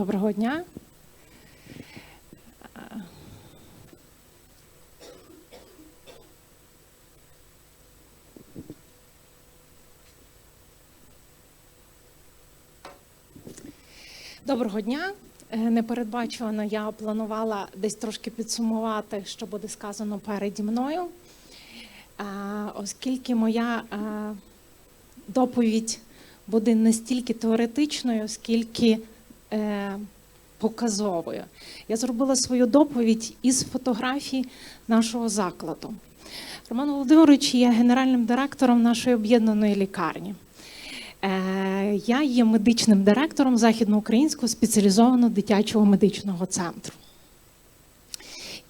Доброго дня. Доброго дня. Е, Непередбачувано я планувала десь трошки підсумувати, що буде сказано переді мною, оскільки моя е, доповідь буде не стільки теоретичною, скільки показовою. Я зробила свою доповідь із фотографій нашого закладу. Роман Володимирович є генеральним директором нашої об'єднаної лікарні. Е, Я є медичним директором Західноукраїнського спеціалізованого дитячого медичного центру.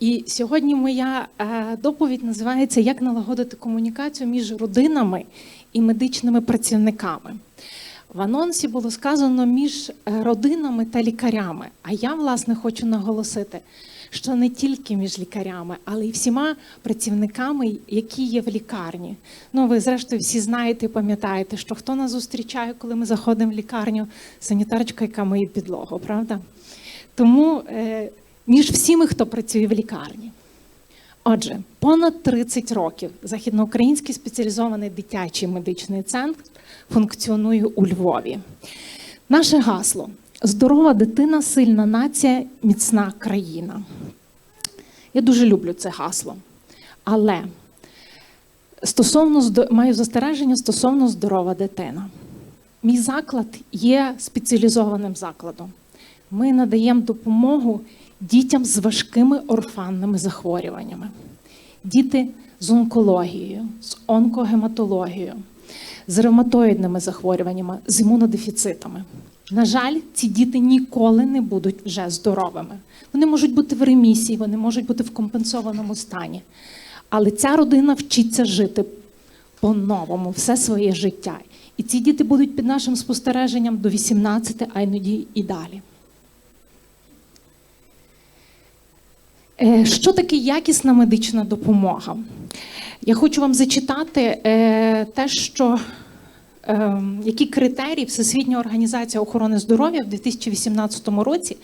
І сьогодні моя е, доповідь називається Як налагодити комунікацію між родинами і медичними працівниками. В анонсі було сказано між е, родинами та лікарями. А я, власне, хочу наголосити, що не тільки між лікарями, але й всіма працівниками, які є в лікарні. Ну, ви, зрештою, всі знаєте і пам'ятаєте, що хто нас зустрічає, коли ми заходимо в лікарню, санітарочка, яка миє підлогу, правда? Тому е, між всіми, хто працює в лікарні. Отже, понад 30 років західноукраїнський спеціалізований дитячий медичний центр функціонує у Львові. Наше гасло здорова дитина, сильна нація, міцна країна. Я дуже люблю це гасло. Але стосовно маю застереження стосовно здорова дитина. Мій заклад є спеціалізованим закладом. Ми надаємо допомогу дітям з важкими орфанними захворюваннями. Діти з онкологією, з онкогематологією, з ревматоїдними захворюваннями, з імунодефіцитами. На жаль, ці діти ніколи не будуть вже здоровими. Вони можуть бути в ремісії, вони можуть бути в компенсованому стані. Але ця родина вчиться жити по-новому все своє життя. І ці діти будуть під нашим спостереженням до 18, а іноді і далі. Що таке якісна медична допомога? Я хочу вам зачитати е, те, що е, які критерії Всесвітня організація охорони здоров'я в 2018 році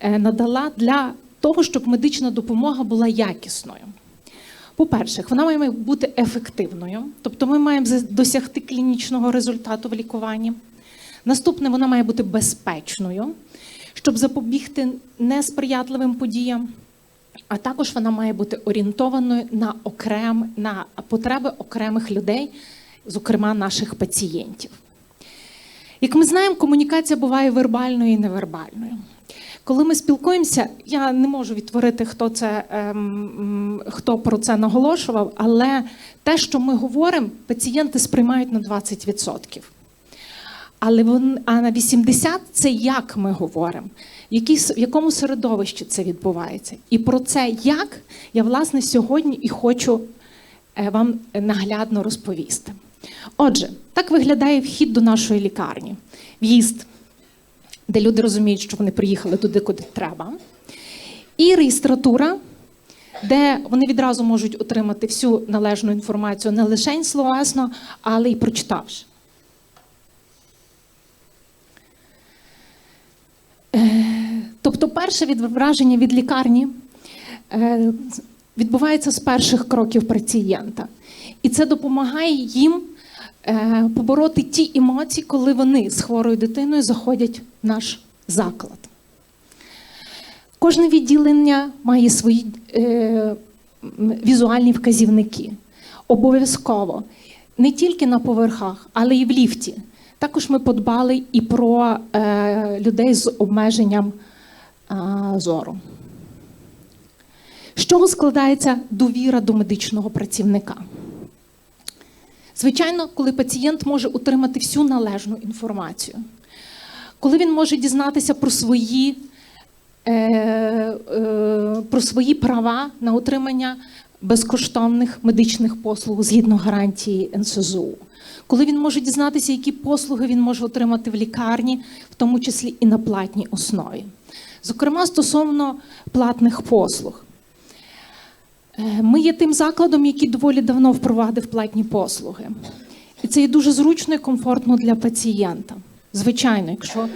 е, надала для того, щоб медична допомога була якісною. По-перше, вона має бути ефективною, тобто ми маємо досягти клінічного результату в лікуванні. Наступне, вона має бути безпечною, щоб запобігти несприятливим подіям. А також вона має бути орієнтованою на окрем, на потреби окремих людей, зокрема наших пацієнтів. Як ми знаємо, комунікація буває вербальною і невербальною. Коли ми спілкуємося, я не можу відтворити, хто це ем, хто про це наголошував, але те, що ми говоримо, пацієнти сприймають на 20%. Але вон, а на 80 це як ми говоримо, в, в якому середовищі це відбувається. І про це як я власне сьогодні і хочу е, вам наглядно розповісти. Отже, так виглядає вхід до нашої лікарні. В'їзд, де люди розуміють, що вони приїхали туди, куди треба. І реєстратура, де вони відразу можуть отримати всю належну інформацію не лише словесно, але й прочитавши. Тобто, перше відображення від лікарні е, відбувається з перших кроків пацієнта. І це допомагає їм е, побороти ті емоції, коли вони з хворою дитиною заходять в наш заклад. Кожне відділення має свої е, візуальні вказівники. Обов'язково не тільки на поверхах, але й в ліфті. Також ми подбали і про е, людей з обмеженням е, зору. З чого складається довіра до медичного працівника? Звичайно, коли пацієнт може отримати всю належну інформацію, коли він може дізнатися про свої, е, е, про свої права на отримання безкоштовних медичних послуг згідно гарантії НСЗУ, коли він може дізнатися, які послуги він може отримати в лікарні, в тому числі і на платній основі. Зокрема, стосовно платних послуг. Е, Ми є тим закладом, який доволі давно впровадив платні послуги. І це є дуже зручно і комфортно для пацієнта. Звичайно, якщо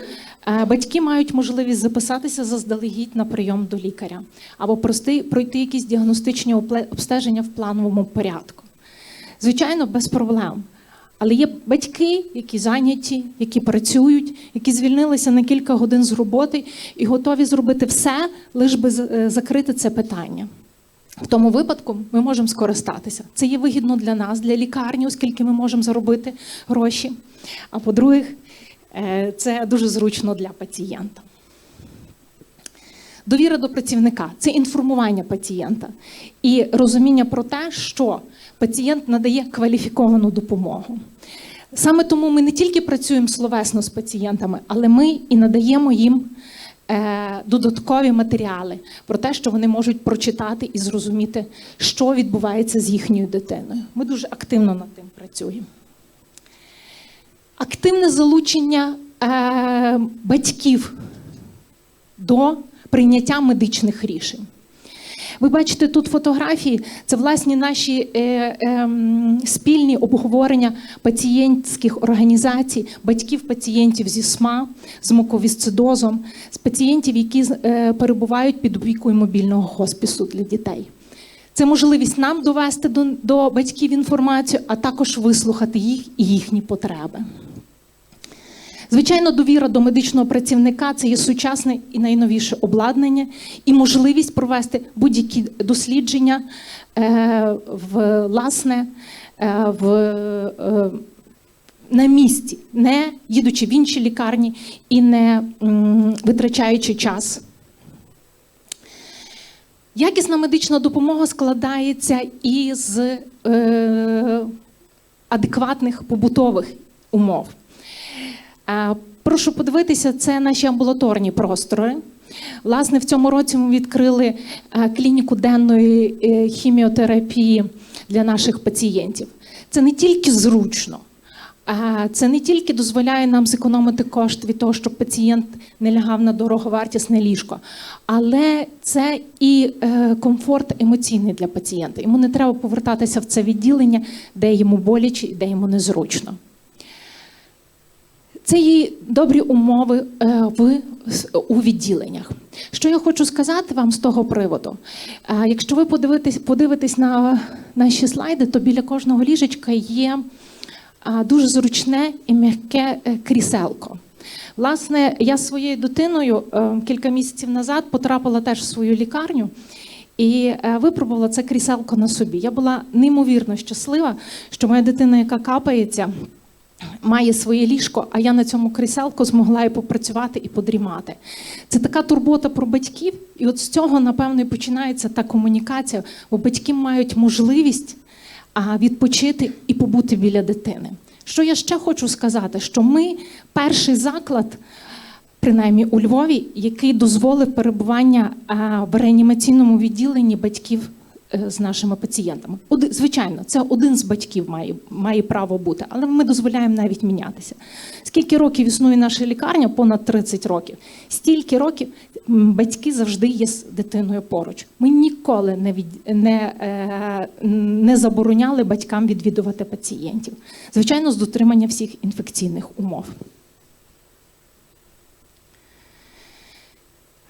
Батьки мають можливість записатися заздалегідь на прийом до лікаря або пройти якісь діагностичні обстеження в плановому порядку. Звичайно, без проблем. Але є батьки, які зайняті, які працюють, які звільнилися на кілька годин з роботи і готові зробити все, лише би е, закрити це питання. В тому випадку ми можемо скористатися. Це є вигідно для нас, для лікарні, оскільки ми можемо заробити гроші. А по-друге, е, це дуже зручно для пацієнта. Довіра до працівника це інформування пацієнта і розуміння про те, що пацієнт надає кваліфіковану допомогу. Саме тому ми не тільки працюємо словесно з пацієнтами, але ми і надаємо їм е, додаткові матеріали про те, що вони можуть прочитати і зрозуміти, що відбувається з їхньою дитиною. Ми дуже активно над тим працюємо. Активне залучення е, батьків до прийняття медичних рішень. Ви бачите тут фотографії, це власні наші е, ем, спільні обговорення пацієнтських організацій, батьків пацієнтів зі СМА, з муковісцидозом, з пацієнтів, які е, перебувають під опікою мобільного хоспісу для дітей. Це можливість нам довести до, до батьків інформацію, а також вислухати їх і їхні потреби. Звичайно, довіра до медичного працівника це є сучасне і найновіше обладнання і можливість провести будь-які дослідження е, власне, е, в, е, на місці, не їдучи в інші лікарні і не м, витрачаючи час. Якісна медична допомога складається із е, адекватних побутових умов. Е, Прошу подивитися, це наші амбулаторні простори. Власне, в цьому році ми відкрили е, клініку денної е, хіміотерапії для наших пацієнтів. Це не тільки зручно, це не тільки дозволяє нам зекономити кошти від того, щоб пацієнт не лягав на дороговартісне ліжко, але це і е, комфорт емоційний для пацієнта. Йому не треба повертатися в це відділення, де йому боляче і де йому незручно. Це є добрі умови е, в, у відділеннях. Що я хочу сказати вам з того приводу? Якщо ви подивитесь, подивитесь на наші слайди, то біля кожного ліжечка є дуже зручне і м'яке е, кріселко. Власне, я своєю дитиною е, кілька місяців назад потрапила теж в свою лікарню. І е, випробувала це кріселко на собі. Я була неймовірно щаслива, що моя дитина, яка капається, має своє ліжко, а я на цьому кріселку змогла і попрацювати і подрімати. Це така турбота про батьків, і от з цього, напевно, і починається та комунікація, бо батьки мають можливість відпочити і побути біля дитини. Що я ще хочу сказати, що ми перший заклад. Принаймні у Львові, який дозволив перебування в реанімаційному відділенні батьків з нашими пацієнтами. Оди- звичайно, це один з батьків має, має право бути, але ми дозволяємо навіть мінятися. Скільки років існує наша лікарня? Понад 30 років. Стільки років батьки завжди є з дитиною поруч. Ми ніколи не, від, не, е, не забороняли батькам відвідувати пацієнтів. Звичайно, з дотримання всіх інфекційних умов.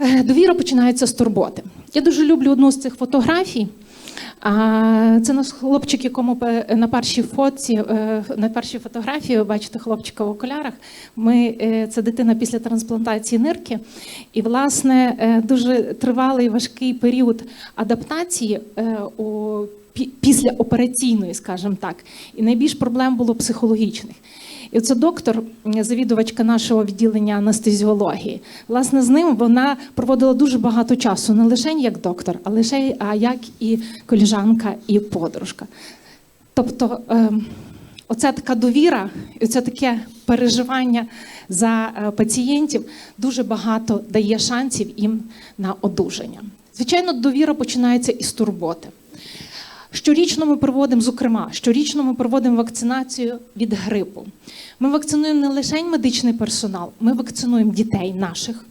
Е, Довіра починається з турботи. Я дуже люблю одну з цих фотографій. А, Це наш хлопчик, якому на першій фотці, е, на першій фотографії ви бачите хлопчика в окулярах. Ми, е, це дитина після трансплантації нирки. І, власне, е, дуже тривалий важкий період адаптації у пі- післяопераційної, скажімо так. І найбільш проблем було психологічних. І це доктор, завідувачка нашого відділення анестезіології. Власне, з ним вона проводила дуже багато часу, не лише як доктор, а лише а як і коліжанка, і подружка. Тобто, ем, оця така довіра, і це таке переживання за е, пацієнтів дуже багато дає шансів їм на одужання. Звичайно, довіра починається із турботи. Щорічно ми проводимо, зокрема, щорічно ми проводимо вакцинацію від грипу. Ми вакцинуємо не лише медичний персонал, ми вакцинуємо дітей наших,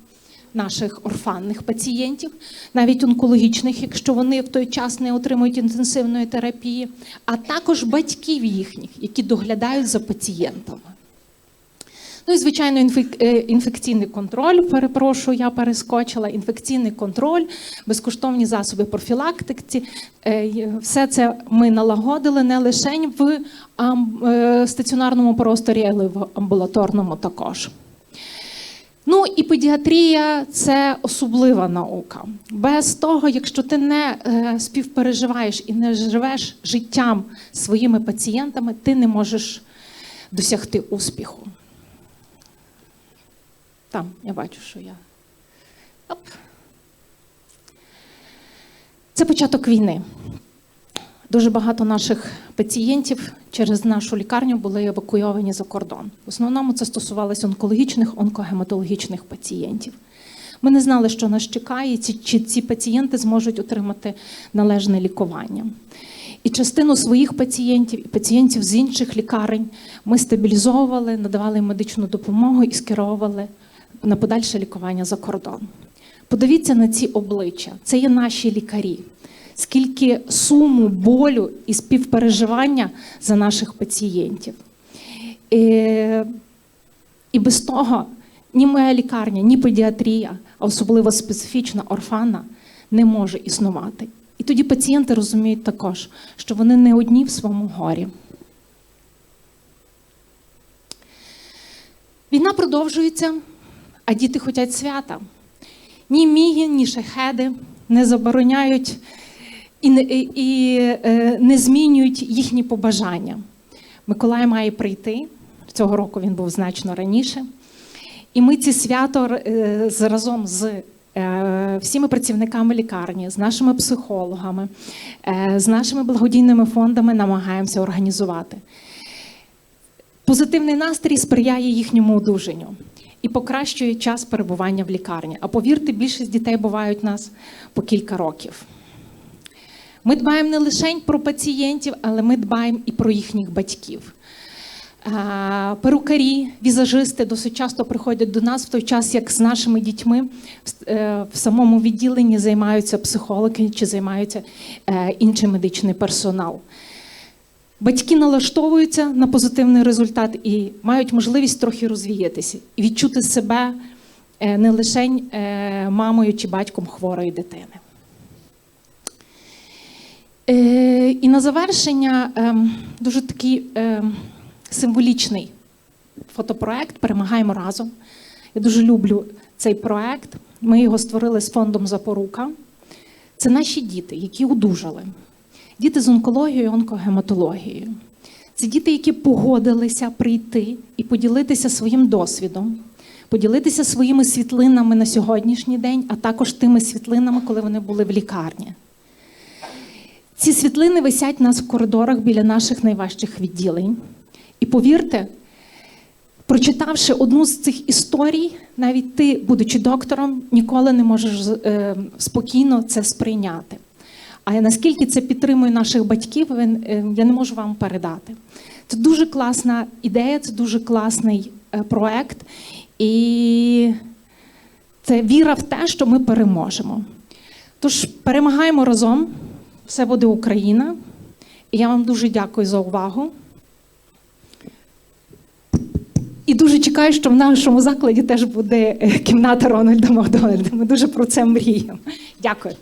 наших орфанних пацієнтів, навіть онкологічних, якщо вони в той час не отримують інтенсивної терапії, а також батьків їхніх, які доглядають за пацієнтами. Ну і звичайно, інфек- е, інфекційний контроль. Перепрошую, я перескочила. Інфекційний контроль, безкоштовні засоби профілактики. Е, Все це ми налагодили не лише в е, стаціонарному просторі, але в амбулаторному також. Ну і педіатрія це особлива наука. Без того, якщо ти не співпереживаєш і не живеш життям своїми пацієнтами, ти не можеш досягти успіху. Там, я бачу, що я. Оп. Це початок війни. Дуже багато наших пацієнтів через нашу лікарню були евакуйовані за кордон. В основному це стосувалося онкологічних, онкогематологічних пацієнтів. Ми не знали, що нас чекає, чи ці пацієнти зможуть отримати належне лікування. І частину своїх пацієнтів і пацієнтів з інших лікарень ми стабілізовували, надавали медичну допомогу і скеровували на подальше лікування за кордон. Подивіться на ці обличчя. Це є наші лікарі. Скільки суму, болю і співпереживання за наших пацієнтів. Е, І без того ні моя лікарня, ні педіатрія, а особливо специфічна орфана, не може існувати. І тоді пацієнти розуміють також, що вони не одні в своєму горі. Війна продовжується, а діти хочуть свята. Ні міги, ні шахеди не забороняють і не, і, і, е, не змінюють їхні побажання. Миколай має прийти. Цього року він був значно раніше. І ми ці свято е, разом з е, всіми працівниками лікарні, з нашими психологами, з нашими благодійними фондами намагаємося організувати. Позитивний настрій сприяє їхньому одужанню і покращує час перебування в лікарні. А повірте, більшість дітей бувають у нас по кілька років. Ми дбаємо не лише про пацієнтів, але ми дбаємо і про їхніх батьків. Перукарі, візажисти досить часто приходять до нас в той час, як з нашими дітьми в- е, самому відділенні займаються психологи чи займаються е, інший медичний персонал. Батьки налаштовуються на позитивний результат і мають можливість трохи розвіятися і відчути себе е, не лише е, мамою чи батьком хворої дитини. Е, І на завершення ем, дуже такий ем, символічний фотопроект Перемагаємо разом. Я дуже люблю цей проект. Ми його створили з фондом Запорука. Це наші діти, які одужали. Діти з онкологією, онкогематологією. Це діти, які погодилися прийти і поділитися своїм досвідом, поділитися своїми світлинами на сьогоднішній день, а також тими світлинами, коли вони були в лікарні. Ці світлини висять нас в коридорах біля наших найважчих відділень. І повірте, прочитавши одну з цих історій, навіть ти, будучи доктором, ніколи не можеш е, спокійно це сприйняти. А наскільки це підтримує наших батьків, е, я не можу вам передати. Це дуже класна ідея, це дуже класний е, проект, і це віра в те, що ми переможемо. Тож перемагаємо разом, все буде Україна. І я вам дуже дякую за увагу. І дуже чекаю, що в нашому закладі теж буде е, кімната Рональда Макдональда. Ми дуже про це мріємо. Дякую.